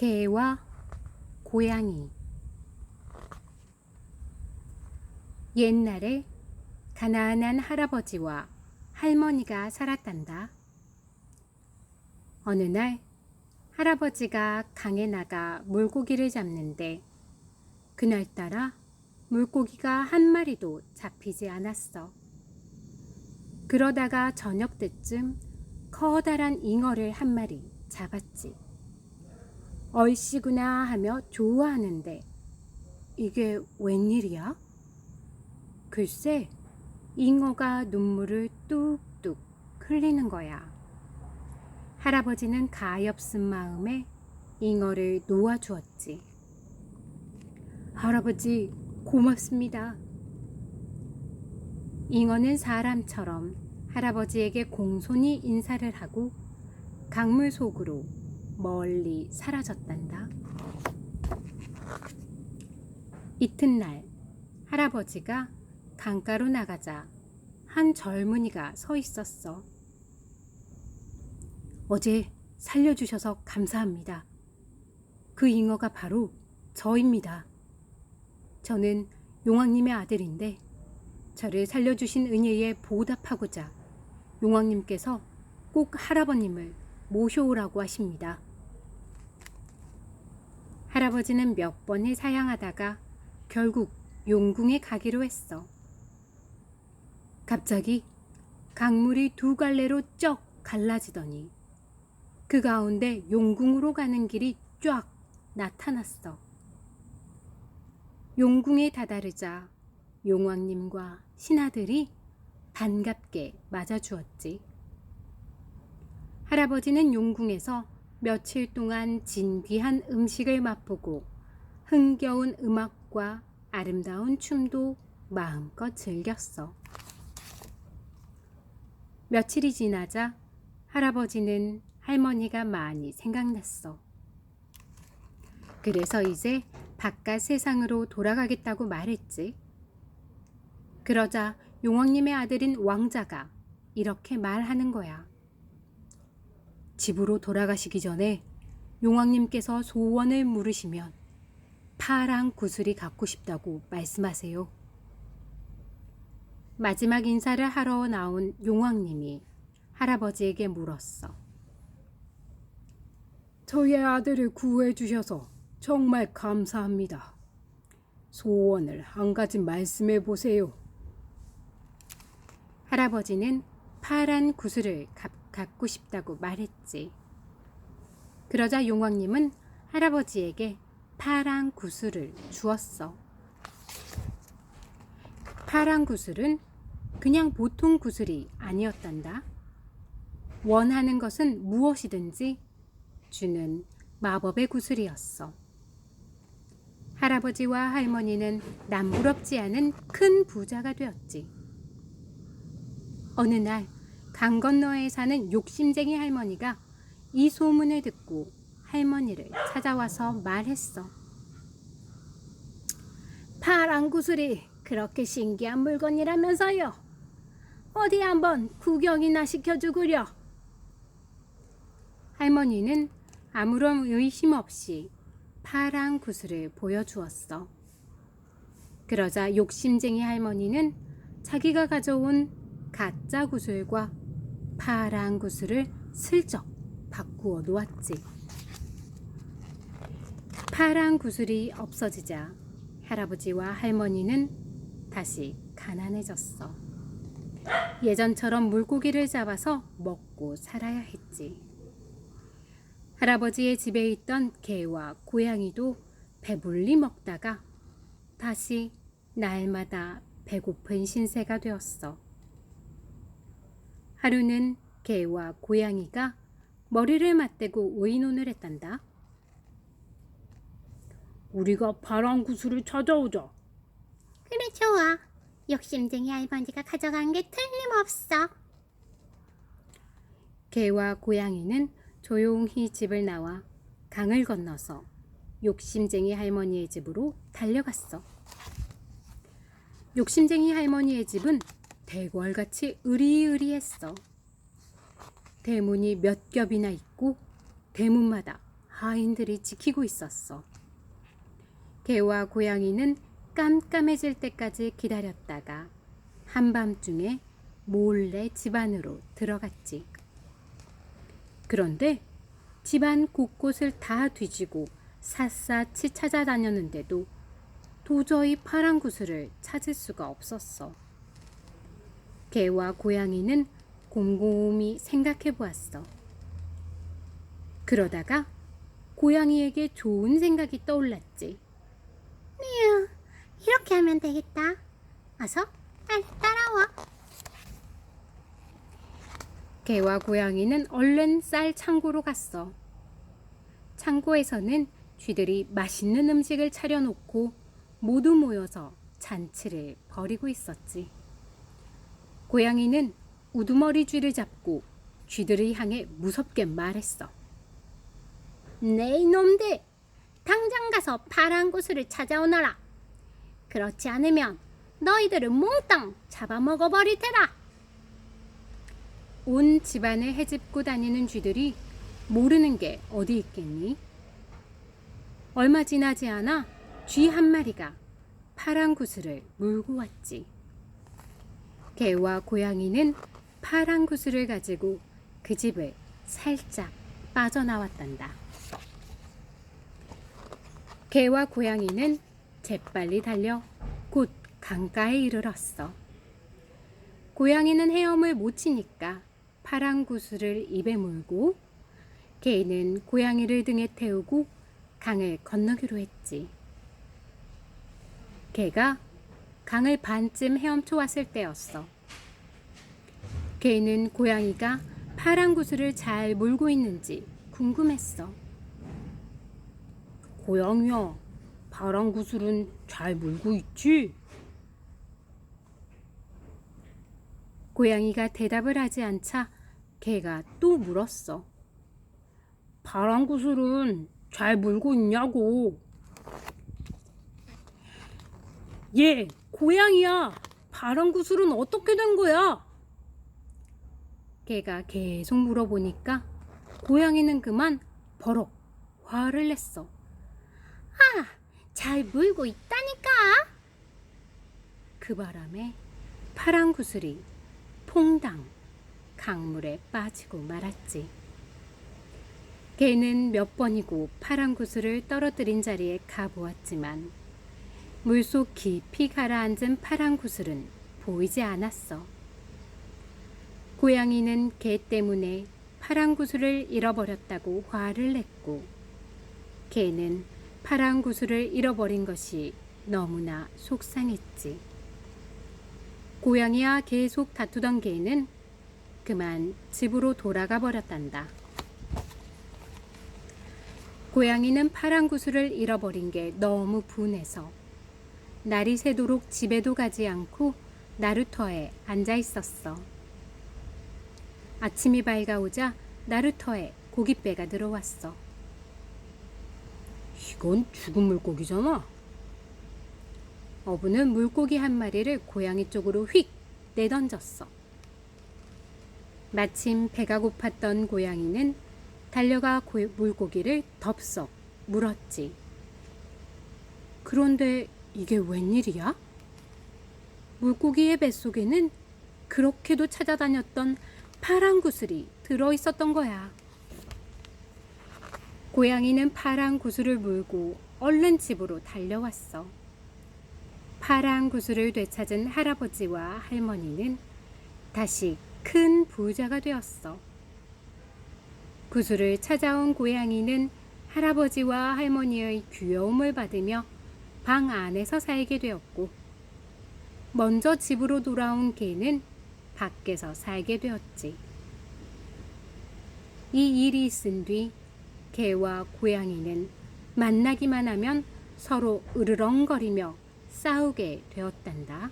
개와 고양이 옛날에 가난한 할아버지와 할머니가 살았단다. 어느 날 할아버지가 강에 나가 물고기를 잡는데 그날따라 물고기가 한 마리도 잡히지 않았어. 그러다가 저녁 때쯤 커다란 잉어를 한 마리 잡았지. 얼씨구나 하며 좋아하는데 이게 웬일이야? 글쎄, 잉어가 눈물을 뚝뚝 흘리는 거야. 할아버지는 가엾은 마음에 잉어를 놓아주었지. 할아버지, 고맙습니다. 잉어는 사람처럼 할아버지에게 공손히 인사를 하고 강물 속으로 멀리 사라졌단다. 이튿날 할아버지가 강가로 나가자 한 젊은이가 서 있었어. 어제 살려주셔서 감사합니다. 그 잉어가 바로 저입니다. 저는 용왕님의 아들인데 저를 살려주신 은혜에 보답하고자 용왕님께서 꼭 할아버님을 모셔오라고 하십니다. 할아버지는 몇 번을 사양하다가 결국 용궁에 가기로 했어. 갑자기 강물이 두 갈래로 쩍 갈라지더니 그 가운데 용궁으로 가는 길이 쫙 나타났어. 용궁에 다다르자 용왕님과 신하들이 반갑게 맞아주었지. 할아버지는 용궁에서 며칠 동안 진귀한 음식을 맛보고 흥겨운 음악과 아름다운 춤도 마음껏 즐겼어. 며칠이 지나자 할아버지는 할머니가 많이 생각났어. 그래서 이제 바깥 세상으로 돌아가겠다고 말했지. 그러자 용왕님의 아들인 왕자가 이렇게 말하는 거야. 집으로 돌아가시기 전에 용왕님께서 소원을 물으시면 파랑 구슬이 갖고 싶다고 말씀하세요. 마지막 인사를 하러 나온 용왕님이 할아버지에게 물었어. 저의 아들을 구해 주셔서 정말 감사합니다. 소원을 한 가지 말씀해 보세요. 할아버지는 파란 구슬을 가- 갖고 싶다고 말했지. 그러자 용왕님은 할아버지에게 파란 구슬을 주었어. 파란 구슬은 그냥 보통 구슬이 아니었단다. 원하는 것은 무엇이든지 주는 마법의 구슬이었어. 할아버지와 할머니는 남부럽지 않은 큰 부자가 되었지. 어느 날 강 건너에 사는 욕심쟁이 할머니가 이 소문을 듣고 할머니를 찾아와서 말했어. 파란 구슬이 그렇게 신기한 물건이라면서요. 어디 한번 구경이나 시켜주구려. 할머니는 아무런 의심 없이 파란 구슬을 보여주었어. 그러자 욕심쟁이 할머니는 자기가 가져온 가짜 구슬과 파란 구슬을 슬쩍 바꾸어 놓았지. 파란 구슬이 없어지자 할아버지와 할머니는 다시 가난해졌어. 예전처럼 물고기를 잡아서 먹고 살아야 했지. 할아버지의 집에 있던 개와 고양이도 배불리 먹다가 다시 날마다 배고픈 신세가 되었어. 하루는 개와 고양이가 머리를 맞대고 의논을 했단다. 우리가 파란 구슬을 찾아오자. 그래 좋아. 욕심쟁이 할머니가 가져간 게 틀림없어. 개와 고양이는 조용히 집을 나와 강을 건너서 욕심쟁이 할머니의 집으로 달려갔어. 욕심쟁이 할머니의 집은 대궐같이 으리으리했어. 대문이 몇 겹이나 있고 대문마다 하인들이 지키고 있었어. 개와 고양이는 깜깜해질 때까지 기다렸다가 한밤중에 몰래 집 안으로 들어갔지. 그런데 집안 곳곳을 다 뒤지고 샅샅이 찾아다녔는데도 도저히 파란 구슬을 찾을 수가 없었어. 개와 고양이는 곰곰이 생각해 보았어. 그러다가 고양이에게 좋은 생각이 떠올랐지. 미유, 이렇게 하면 되겠다. 어서 빨리 따라와. 개와 고양이는 얼른 쌀 창고로 갔어. 창고에서는 쥐들이 맛있는 음식을 차려놓고 모두 모여서 잔치를 벌이고 있었지. 고양이는 우두머리 쥐를 잡고 쥐들을 향해 무섭게 말했어. 네 이놈들, 당장 가서 파란 구슬을 찾아오너라. 그렇지 않으면 너희들을 몽땅 잡아먹어버릴 테라. 온 집안을 헤집고 다니는 쥐들이 모르는 게 어디 있겠니? 얼마 지나지 않아 쥐 한 마리가 파란 구슬을 물고 왔지. 개와 고양이는 파란 구슬을 가지고 그 집을 살짝 빠져나왔단다. 개와 고양이는 재빨리 달려 곧 강가에 이르렀어. 고양이는 헤엄을 못 치니까 파란 구슬을 입에 물고 개는 고양이를 등에 태우고 강을 건너기로 했지. 개가 강을 반쯤 헤엄쳐 왔을 때였어. 개는 고양이가 파란 구슬을 잘 물고 있는지 궁금했어. 고양이야, 파란 구슬은 잘 물고 있지? 고양이가 대답을 하지 않자 개가 또 물었어. 파란 구슬은 잘 물고 있냐고. 얘, 고양이야. 파란 구슬은 어떻게 된 거야? 개가 계속 물어보니까 고양이는 그만 버럭 화를 냈어. 아, 잘 물고 있다니까. 그 바람에 파란 구슬이 퐁당 강물에 빠지고 말았지. 개는 몇 번이고 파란 구슬을 떨어뜨린 자리에 가보았지만 물속 깊이 가라앉은 파란 구슬은 보이지 않았어. 고양이는 개 때문에 파란 구슬을 잃어버렸다고 화를 냈고 개는 파란 구슬을 잃어버린 것이 너무나 속상했지. 고양이와 계속 다투던 개는 그만 집으로 돌아가 버렸단다. 고양이는 파란 구슬을 잃어버린 게 너무 분해서 날이 새도록 집에도 가지 않고 나루터에 앉아 있었어. 아침이 밝아오자 나루터에 고깃배가 들어왔어. 이건 죽은 물고기잖아. 어부는 물고기 한 마리를 고양이 쪽으로 휙 내던졌어. 마침 배가 고팠던 고양이는 달려가 고- 물고기를 덥석 물었지. 그런데 이게 웬일이야? 물고기의 뱃속에는 그렇게도 찾아다녔던 파란 구슬이 들어 있었던 거야. 고양이는 파란 구슬을 물고 얼른 집으로 달려왔어. 파란 구슬을 되찾은 할아버지와 할머니는 다시 큰 부자가 되었어. 구슬을 찾아온 고양이는 할아버지와 할머니의 귀여움을 받으며 방 안에서 살게 되었고, 먼저 집으로 돌아온 개는 밖에서 살게 되었지. 이 일이 있은 뒤 개와 고양이는 만나기만 하면 서로 으르렁거리며 싸우게 되었단다.